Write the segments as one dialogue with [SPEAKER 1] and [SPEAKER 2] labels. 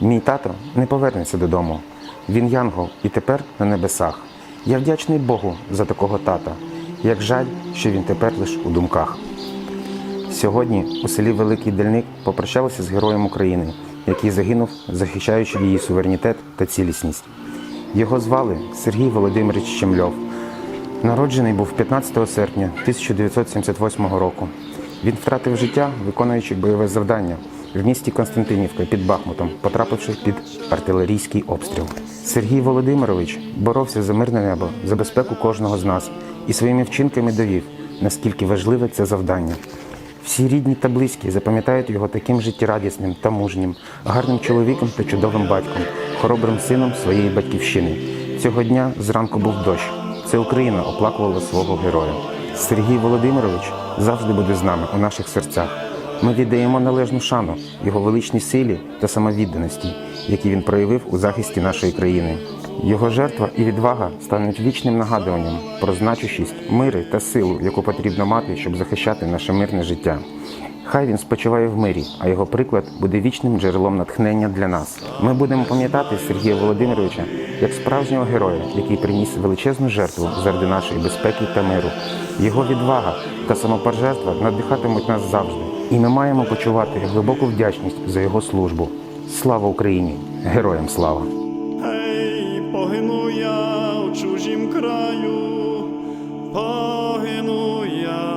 [SPEAKER 1] Мій тато не повернеться додому. Він янгол і тепер на небесах. Я вдячний Богу за такого тата. Як жаль, що він тепер лиш у думках. Сьогодні у селі Великий Дельник попрощалися з героєм України, який загинув, захищаючи її суверенітет та цілісність. Його звали Сергій Володимирович Щемльов. Народжений був 15 серпня 1978 року. Він втратив життя, виконуючи бойове завдання в місті Константинівка під Бахмутом, потрапивши під артилерійський обстріл. Сергій Володимирович боровся за мирне небо, за безпеку кожного з нас і своїми вчинками довів, наскільки важливе це завдання. Всі рідні та близькі запам'ятають його таким життєрадісним та мужнім, гарним чоловіком та чудовим батьком, хоробрим сином своєї батьківщини. Цього дня зранку був дощ. Це Україна оплакувала свого героя. Сергій Володимирович завжди буде з нами у наших серцях. Ми віддаємо належну шану його величній силі та самовідданості, які він проявив у захисті нашої країни. Його жертва і відвага стануть вічним нагадуванням про значущість, мири та силу, яку потрібно мати, щоб захищати наше мирне життя. Хай він спочиває в мирі, а його приклад буде вічним джерелом натхнення для нас. Ми будемо пам'ятати Сергія Володимировича як справжнього героя, який приніс величезну жертву заради нашої безпеки та миру. Його відвага та самопожертва надихатимуть нас завжди, і ми маємо почувати глибоку вдячність за його службу. Слава Україні! Героям слава!
[SPEAKER 2] Гей, погину я в чужім краю, погину я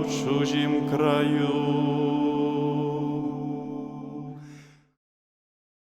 [SPEAKER 2] в чужім kraju.